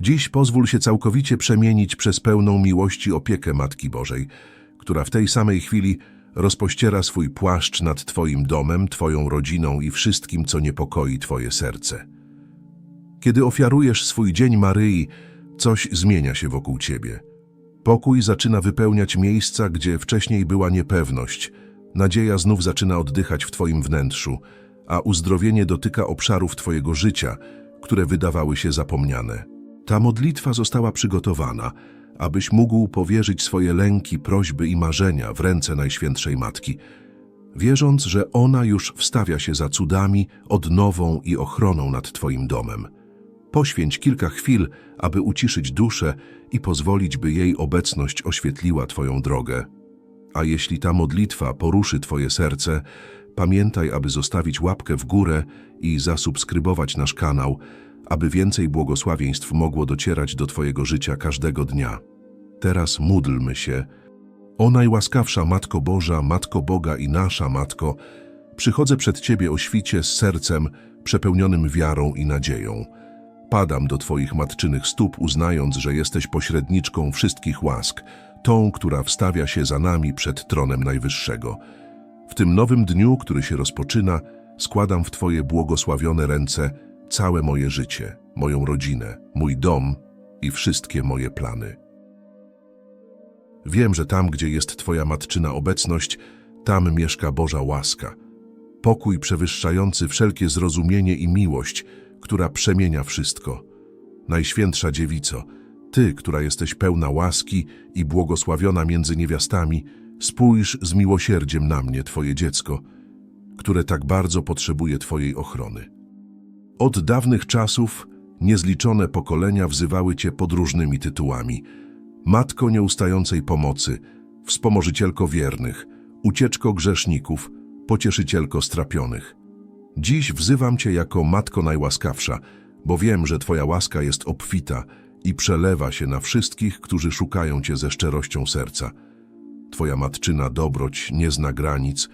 Dziś pozwól się całkowicie przemienić przez pełną miłości opiekę Matki Bożej, która w tej samej chwili rozpościera swój płaszcz nad Twoim domem, Twoją rodziną i wszystkim, co niepokoi Twoje serce. Kiedy ofiarujesz swój dzień Maryi, coś zmienia się wokół Ciebie. Pokój zaczyna wypełniać miejsca, gdzie wcześniej była niepewność. Nadzieja znów zaczyna oddychać w Twoim wnętrzu, a uzdrowienie dotyka obszarów Twojego życia, które wydawały się zapomniane. Ta modlitwa została przygotowana, abyś mógł powierzyć swoje lęki, prośby i marzenia w ręce Najświętszej Matki, wierząc, że ona już wstawia się za cudami, odnową i ochroną nad Twoim domem. Poświęć kilka chwil, aby uciszyć duszę i pozwolić, by jej obecność oświetliła Twoją drogę. A jeśli ta modlitwa poruszy Twoje serce, pamiętaj, aby zostawić łapkę w górę i zasubskrybować nasz kanał, aby więcej błogosławieństw mogło docierać do Twojego życia każdego dnia. Teraz módlmy się. O najłaskawsza Matko Boża, Matko Boga i nasza Matko, przychodzę przed Ciebie o świcie z sercem przepełnionym wiarą i nadzieją. Padam do Twoich matczynych stóp, uznając, że jesteś pośredniczką wszystkich łask, tą, która wstawia się za nami przed tronem Najwyższego. W tym nowym dniu, który się rozpoczyna, składam w Twoje błogosławione ręce całe moje życie, moją rodzinę, mój dom i wszystkie moje plany. Wiem, że tam, gdzie jest Twoja matczyna obecność, tam mieszka Boża łaska. Pokój przewyższający wszelkie zrozumienie i miłość, która przemienia wszystko. Najświętsza Dziewico, Ty, która jesteś pełna łaski i błogosławiona między niewiastami, spójrz z miłosierdziem na mnie, Twoje dziecko, które tak bardzo potrzebuje Twojej ochrony. Od dawnych czasów niezliczone pokolenia wzywały Cię pod różnymi tytułami. Matko nieustającej pomocy, wspomożycielko wiernych, ucieczko grzeszników, pocieszycielko strapionych. Dziś wzywam Cię jako Matko Najłaskawsza, bo wiem, że Twoja łaska jest obfita i przelewa się na wszystkich, którzy szukają Cię ze szczerością serca. Twoja matczyna dobroć nie zna granic,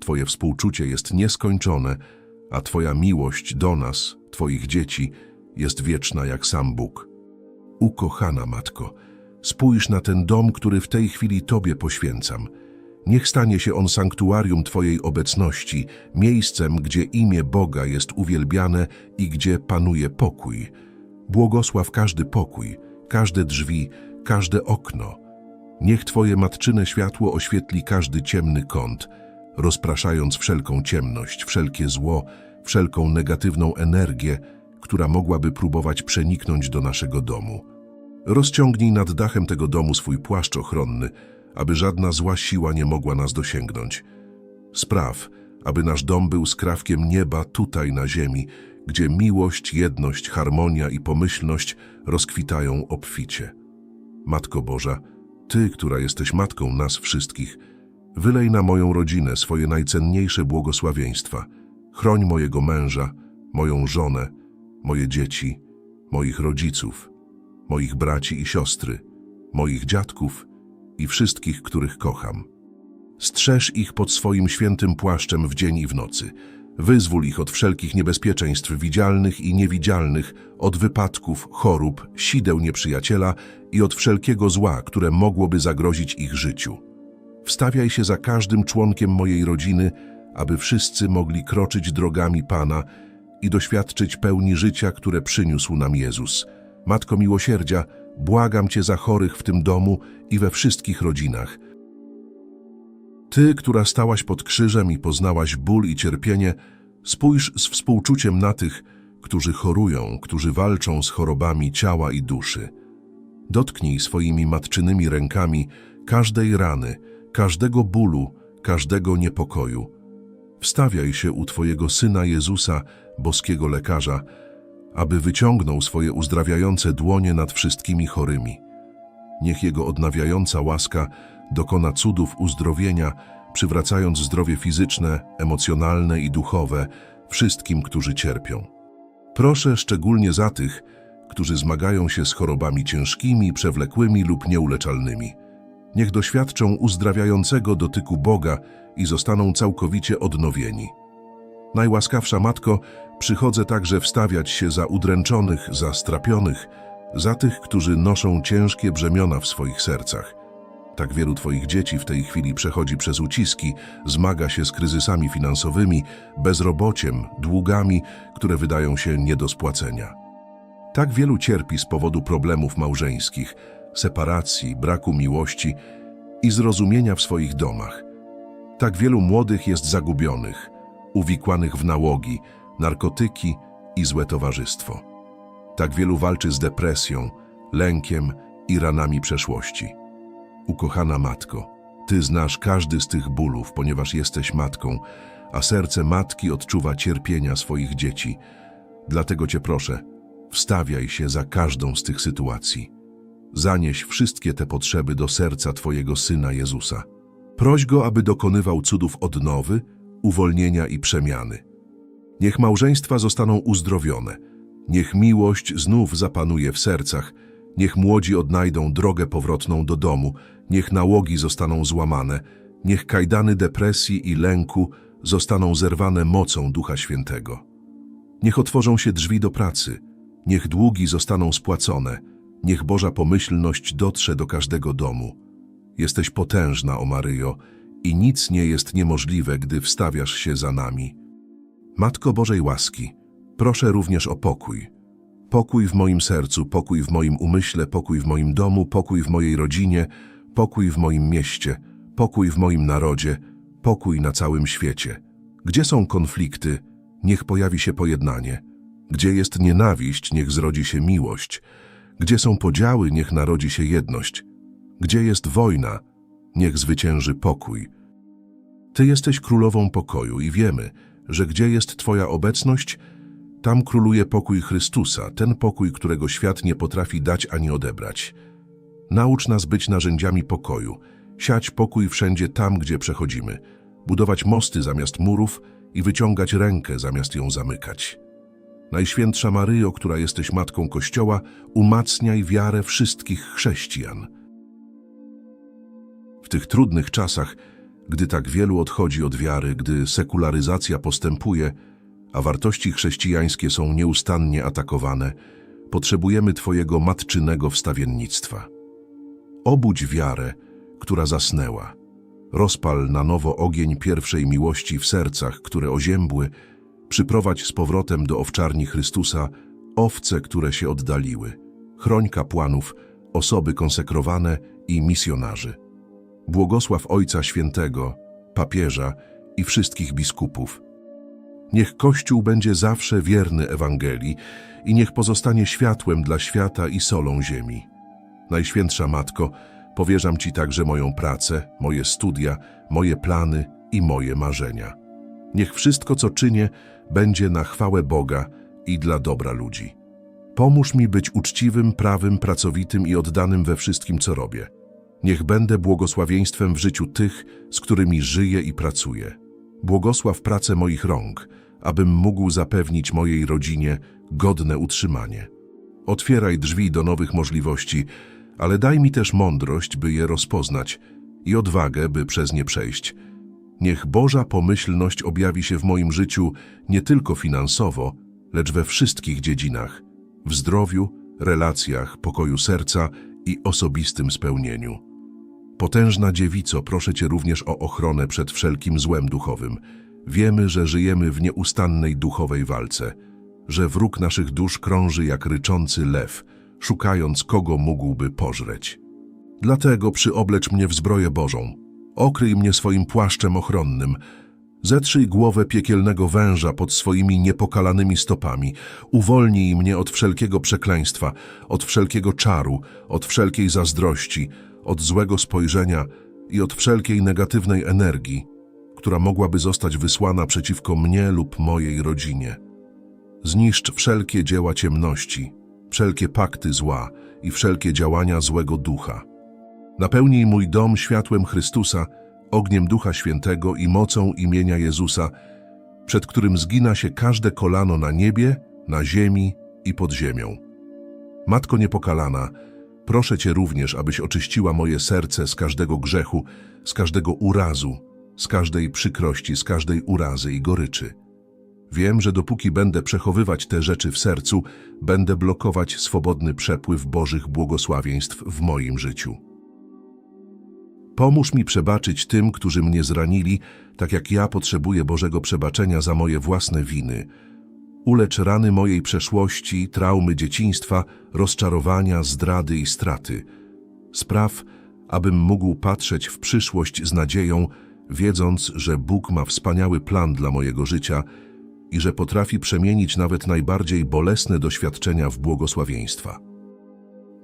Twoje współczucie jest nieskończone, a Twoja miłość do nas, Twoich dzieci, jest wieczna jak sam Bóg. Ukochana Matko, spójrz na ten dom, który w tej chwili Tobie poświęcam. Niech stanie się on sanktuarium Twojej obecności, miejscem, gdzie imię Boga jest uwielbiane i gdzie panuje pokój. Błogosław każdy pokój, każde drzwi, każde okno. Niech Twoje matczyne światło oświetli każdy ciemny kąt, rozpraszając wszelką ciemność, wszelkie zło, wszelką negatywną energię, która mogłaby próbować przeniknąć do naszego domu. Rozciągnij nad dachem tego domu swój płaszcz ochronny, aby żadna zła siła nie mogła nas dosięgnąć. Spraw, aby nasz dom był skrawkiem nieba tutaj na ziemi, gdzie miłość, jedność, harmonia i pomyślność rozkwitają obficie. Matko Boża, Ty, która jesteś Matką nas wszystkich, wylej na moją rodzinę swoje najcenniejsze błogosławieństwa. Chroń mojego męża, moją żonę, moje dzieci, moich rodziców, moich braci i siostry, moich dziadków i wszystkich, których kocham. Strzeż ich pod swoim świętym płaszczem w dzień i w nocy. Wyzwól ich od wszelkich niebezpieczeństw widzialnych i niewidzialnych, od wypadków, chorób, sideł nieprzyjaciela i od wszelkiego zła, które mogłoby zagrozić ich życiu. Wstawiaj się za każdym członkiem mojej rodziny, aby wszyscy mogli kroczyć drogami Pana i doświadczyć pełni życia, które przyniósł nam Jezus. Matko Miłosierdzia, błagam Cię za chorych w tym domu i we wszystkich rodzinach. Ty, która stałaś pod krzyżem i poznałaś ból i cierpienie, spójrz z współczuciem na tych, którzy chorują, którzy walczą z chorobami ciała i duszy. Dotknij swoimi matczynymi rękami każdej rany, każdego bólu, każdego niepokoju. Wstawiaj się u Twojego Syna Jezusa, boskiego lekarza, aby wyciągnął swoje uzdrawiające dłonie nad wszystkimi chorymi. Niech Jego odnawiająca łaska dokona cudów uzdrowienia, przywracając zdrowie fizyczne, emocjonalne i duchowe wszystkim, którzy cierpią. Proszę szczególnie za tych, którzy zmagają się z chorobami ciężkimi, przewlekłymi lub nieuleczalnymi. Niech doświadczą uzdrawiającego dotyku Boga i zostaną całkowicie odnowieni. Najłaskawsza Matko, przychodzę także wstawiać się za udręczonych, za strapionych, za tych, którzy noszą ciężkie brzemiona w swoich sercach. Tak wielu Twoich dzieci w tej chwili przechodzi przez uciski, zmaga się z kryzysami finansowymi, bezrobociem, długami, które wydają się nie do spłacenia. Tak wielu cierpi z powodu problemów małżeńskich, separacji, braku miłości i zrozumienia w swoich domach. Tak wielu młodych jest zagubionych, uwikłanych w nałogi, narkotyki i złe towarzystwo. Tak wielu walczy z depresją, lękiem i ranami przeszłości. Ukochana matko, Ty znasz każdy z tych bólów, ponieważ jesteś matką, a serce matki odczuwa cierpienia swoich dzieci. Dlatego Cię proszę, wstawiaj się za każdą z tych sytuacji. Zanieś wszystkie te potrzeby do serca Twojego Syna Jezusa. Proś Go, aby dokonywał cudów odnowy, uwolnienia i przemiany. Niech małżeństwa zostaną uzdrowione. Niech miłość znów zapanuje w sercach. Niech młodzi odnajdą drogę powrotną do domu. Niech nałogi zostaną złamane. Niech kajdany depresji i lęku zostaną zerwane mocą Ducha Świętego. Niech otworzą się drzwi do pracy. Niech długi zostaną spłacone. Niech Boża pomyślność dotrze do każdego domu. Jesteś potężna, o Maryjo, i nic nie jest niemożliwe, gdy wstawiasz się za nami. Matko Bożej łaski, proszę również o pokój. Pokój w moim sercu, pokój w moim umyśle, pokój w moim domu, pokój w mojej rodzinie, pokój w moim mieście, pokój w moim narodzie, pokój na całym świecie. Gdzie są konflikty, niech pojawi się pojednanie. Gdzie jest nienawiść, niech zrodzi się miłość. Gdzie są podziały, niech narodzi się jedność. Gdzie jest wojna, niech zwycięży pokój. Ty jesteś królową pokoju i wiemy, że gdzie jest Twoja obecność, tam króluje pokój Chrystusa, ten pokój, którego świat nie potrafi dać ani odebrać. Naucz nas być narzędziami pokoju, siać pokój wszędzie tam, gdzie przechodzimy, budować mosty zamiast murów i wyciągać rękę zamiast ją zamykać. Najświętsza Maryjo, która jesteś Matką Kościoła, umacniaj wiarę wszystkich chrześcijan. W tych trudnych czasach, gdy tak wielu odchodzi od wiary, gdy sekularyzacja postępuje, a wartości chrześcijańskie są nieustannie atakowane, potrzebujemy Twojego matczynego wstawiennictwa. Obudź wiarę, która zasnęła. Rozpal na nowo ogień pierwszej miłości w sercach, które oziębły, przyprowadź z powrotem do owczarni Chrystusa owce, które się oddaliły. Chroń kapłanów, osoby konsekrowane i misjonarzy. Błogosław Ojca Świętego, papieża i wszystkich biskupów. Niech Kościół będzie zawsze wierny Ewangelii i niech pozostanie światłem dla świata i solą ziemi. Najświętsza Matko, powierzam Ci także moją pracę, moje studia, moje plany i moje marzenia. Niech wszystko, co czynię, będzie na chwałę Boga i dla dobra ludzi. Pomóż mi być uczciwym, prawym, pracowitym i oddanym we wszystkim, co robię. Niech będę błogosławieństwem w życiu tych, z którymi żyję i pracuję. Błogosław pracę moich rąk, abym mógł zapewnić mojej rodzinie godne utrzymanie. Otwieraj drzwi do nowych możliwości, ale daj mi też mądrość, by je rozpoznać i odwagę, by przez nie przejść. Niech Boża pomyślność objawi się w moim życiu nie tylko finansowo, lecz we wszystkich dziedzinach w zdrowiu, relacjach, pokoju serca i osobistym spełnieniu. Potężna dziewico, proszę Cię również o ochronę przed wszelkim złem duchowym. Wiemy, że żyjemy w nieustannej duchowej walce, że wróg naszych dusz krąży jak ryczący lew, szukając kogo mógłby pożreć. Dlatego przyoblecz mnie w zbroję Bożą, okryj mnie swoim płaszczem ochronnym, zetrzyj głowę piekielnego węża pod swoimi niepokalanymi stopami, uwolnij mnie od wszelkiego przekleństwa, od wszelkiego czaru, od wszelkiej zazdrości, od złego spojrzenia i od wszelkiej negatywnej energii, która mogłaby zostać wysłana przeciwko mnie lub mojej rodzinie. Zniszcz wszelkie dzieła ciemności, wszelkie pakty zła i wszelkie działania złego ducha. Napełnij mój dom światłem Chrystusa, ogniem Ducha Świętego i mocą imienia Jezusa, przed którym zgina się każde kolano na niebie, na ziemi i pod ziemią. Matko niepokalana, proszę Cię również, abyś oczyściła moje serce z każdego grzechu, z każdego urazu, z każdej przykrości, z każdej urazy i goryczy. Wiem, że dopóki będę przechowywać te rzeczy w sercu, będę blokować swobodny przepływ Bożych błogosławieństw w moim życiu. Pomóż mi przebaczyć tym, którzy mnie zranili, tak jak ja potrzebuję Bożego przebaczenia za moje własne winy. Ulecz rany mojej przeszłości, traumy dzieciństwa, rozczarowania, zdrady i straty. Spraw, abym mógł patrzeć w przyszłość z nadzieją, wiedząc, że Bóg ma wspaniały plan dla mojego życia i że potrafi przemienić nawet najbardziej bolesne doświadczenia w błogosławieństwa.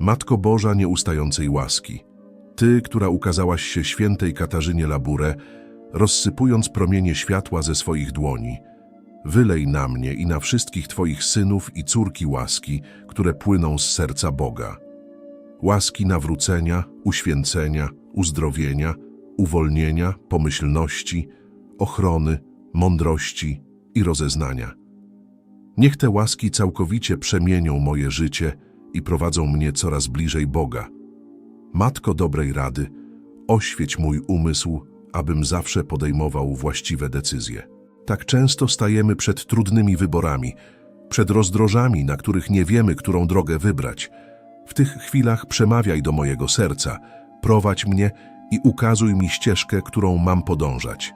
Matko Boża nieustającej łaski, Ty, która ukazałaś się świętej Katarzynie Laburę, rozsypując promienie światła ze swoich dłoni, wylej na mnie i na wszystkich Twoich synów i córki łaski, które płyną z serca Boga. Łaski nawrócenia, uświęcenia, uzdrowienia, uwolnienia, pomyślności, ochrony, mądrości i rozeznania. Niech te łaski całkowicie przemienią moje życie i prowadzą mnie coraz bliżej Boga. Matko dobrej rady, oświeć mój umysł, abym zawsze podejmował właściwe decyzje. Tak często stajemy przed trudnymi wyborami, przed rozdrożami, na których nie wiemy, którą drogę wybrać. W tych chwilach przemawiaj do mojego serca, prowadź mnie i ukazuj mi ścieżkę, którą mam podążać.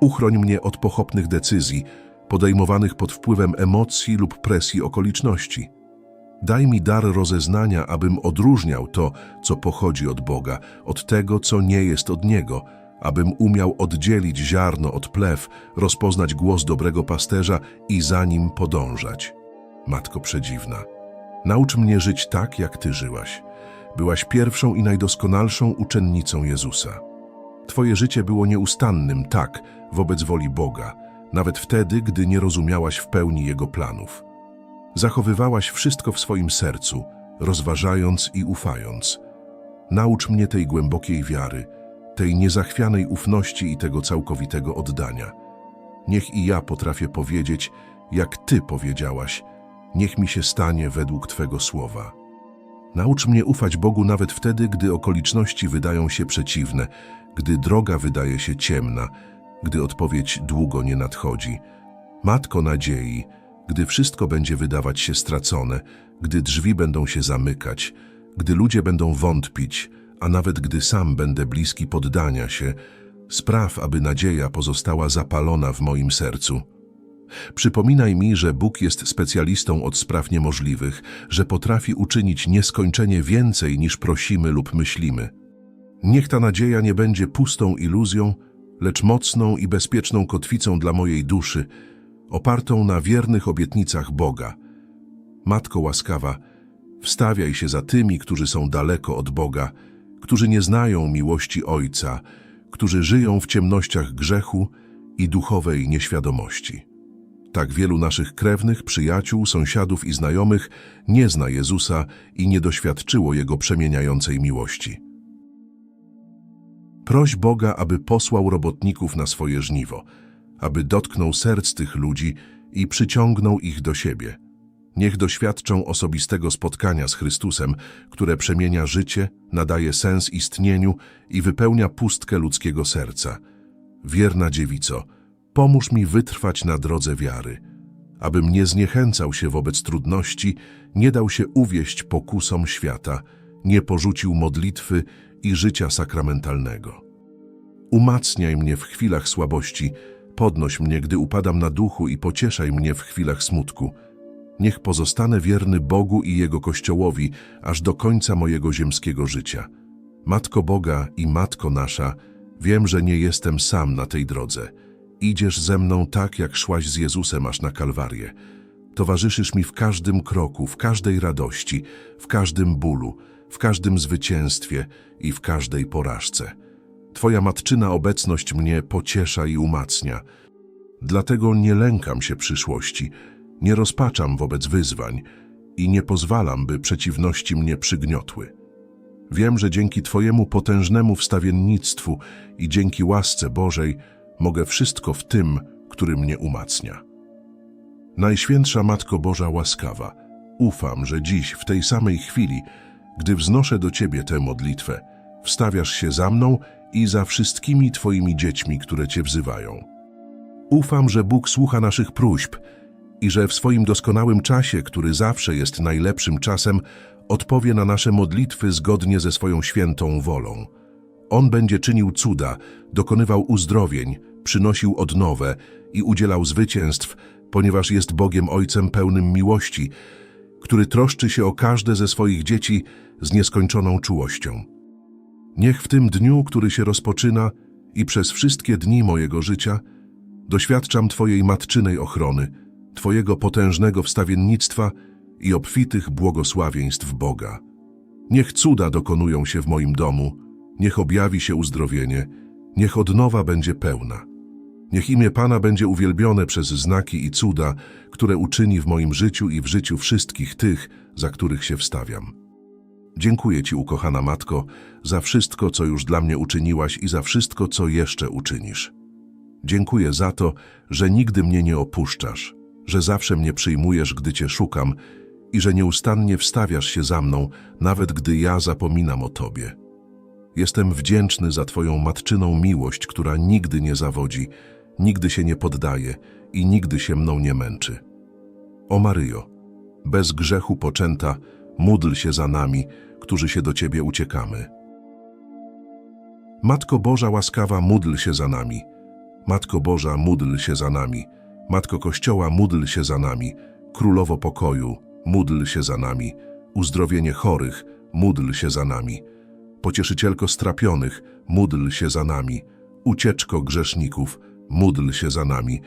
Uchroń mnie od pochopnych decyzji, podejmowanych pod wpływem emocji lub presji okoliczności. Daj mi dar rozeznania, abym odróżniał to, co pochodzi od Boga, od tego, co nie jest od Niego, abym umiał oddzielić ziarno od plew, rozpoznać głos dobrego pasterza i za nim podążać. Matko Przedziwna, naucz mnie żyć tak, jak Ty żyłaś. Byłaś pierwszą i najdoskonalszą uczennicą Jezusa. Twoje życie było nieustannym, tak, wobec woli Boga, nawet wtedy, gdy nie rozumiałaś w pełni Jego planów. Zachowywałaś wszystko w swoim sercu, rozważając i ufając. Naucz mnie tej głębokiej wiary, tej niezachwianej ufności i tego całkowitego oddania. Niech i ja potrafię powiedzieć, jak Ty powiedziałaś, niech mi się stanie według Twego słowa. Naucz mnie ufać Bogu nawet wtedy, gdy okoliczności wydają się przeciwne, gdy droga wydaje się ciemna, gdy odpowiedź długo nie nadchodzi. Matko nadziei, gdy wszystko będzie wydawać się stracone, gdy drzwi będą się zamykać, gdy ludzie będą wątpić, a nawet gdy sam będę bliski poddania się, spraw, aby nadzieja pozostała zapalona w moim sercu. Przypominaj mi, że Bóg jest specjalistą od spraw niemożliwych, że potrafi uczynić nieskończenie więcej niż prosimy lub myślimy. Niech ta nadzieja nie będzie pustą iluzją, lecz mocną i bezpieczną kotwicą dla mojej duszy, opartą na wiernych obietnicach Boga. Matko łaskawa, wstawiaj się za tymi, którzy są daleko od Boga, którzy nie znają miłości Ojca, którzy żyją w ciemnościach grzechu i duchowej nieświadomości. Tak wielu naszych krewnych, przyjaciół, sąsiadów i znajomych nie zna Jezusa i nie doświadczyło Jego przemieniającej miłości. Proś Boga, aby posłał robotników na swoje żniwo, aby dotknął serc tych ludzi i przyciągnął ich do siebie. Niech doświadczą osobistego spotkania z Chrystusem, które przemienia życie, nadaje sens istnieniu i wypełnia pustkę ludzkiego serca. Wierna dziewico, pomóż mi wytrwać na drodze wiary, abym nie zniechęcał się wobec trudności, nie dał się uwieść pokusom świata, nie porzucił modlitwy i życia sakramentalnego. Umacniaj mnie w chwilach słabości, podnoś mnie, gdy upadam na duchu i pocieszaj mnie w chwilach smutku. Niech pozostanę wierny Bogu i Jego Kościołowi aż do końca mojego ziemskiego życia. Matko Boga i Matko nasza, wiem, że nie jestem sam na tej drodze. Idziesz ze mną tak, jak szłaś z Jezusem aż na Kalwarię. Towarzyszysz mi w każdym kroku, w każdej radości, w każdym bólu, w każdym zwycięstwie i w każdej porażce. Twoja matczyna obecność mnie pociesza i umacnia. Dlatego nie lękam się przyszłości, nie rozpaczam wobec wyzwań i nie pozwalam, by przeciwności mnie przygniotły. Wiem, że dzięki Twojemu potężnemu wstawiennictwu i dzięki łasce Bożej mogę wszystko w tym, który mnie umacnia. Najświętsza Matko Boża łaskawa, ufam, że dziś, w tej samej chwili, gdy wznoszę do Ciebie tę modlitwę, wstawiasz się za mną i za wszystkimi Twoimi dziećmi, które Cię wzywają. Ufam, że Bóg słucha naszych próśb i że w swoim doskonałym czasie, który zawsze jest najlepszym czasem, odpowie na nasze modlitwy zgodnie ze swoją świętą wolą. On będzie czynił cuda, dokonywał uzdrowień, przynosił odnowę i udzielał zwycięstw, ponieważ jest Bogiem Ojcem pełnym miłości, który troszczy się o każde ze swoich dzieci z nieskończoną czułością. Niech w tym dniu, który się rozpoczyna i przez wszystkie dni mojego życia, doświadczam Twojej matczynej ochrony, Twojego potężnego wstawiennictwa i obfitych błogosławieństw Boga. Niech cuda dokonują się w moim domu, niech objawi się uzdrowienie, niech odnowa będzie pełna. Niech imię Pana będzie uwielbione przez znaki i cuda, które uczyni w moim życiu i w życiu wszystkich tych, za których się wstawiam. Dziękuję Ci, ukochana Matko, za wszystko, co już dla mnie uczyniłaś i za wszystko, co jeszcze uczynisz. Dziękuję za to, że nigdy mnie nie opuszczasz, że zawsze mnie przyjmujesz, gdy Cię szukam i że nieustannie wstawiasz się za mną, nawet gdy ja zapominam o Tobie. Jestem wdzięczny za Twoją matczyną miłość, która nigdy nie zawodzi, nigdy się nie poddaje i nigdy się mną nie męczy. O Maryjo, bez grzechu poczęta, módl się za nami, którzy się do Ciebie uciekamy. Matko Boża łaskawa, módl się za nami. Matko Boża, módl się za nami. Matko Kościoła, módl się za nami. Królowo pokoju, módl się za nami. Uzdrowienie chorych, módl się za nami. Pocieszycielko strapionych, módl się za nami. Ucieczko grzeszników, módl się za nami.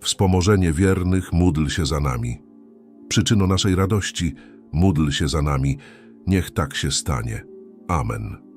Wspomożenie wiernych, módl się za nami. Przyczyno naszej radości, módl się za nami. Niech tak się stanie. Amen.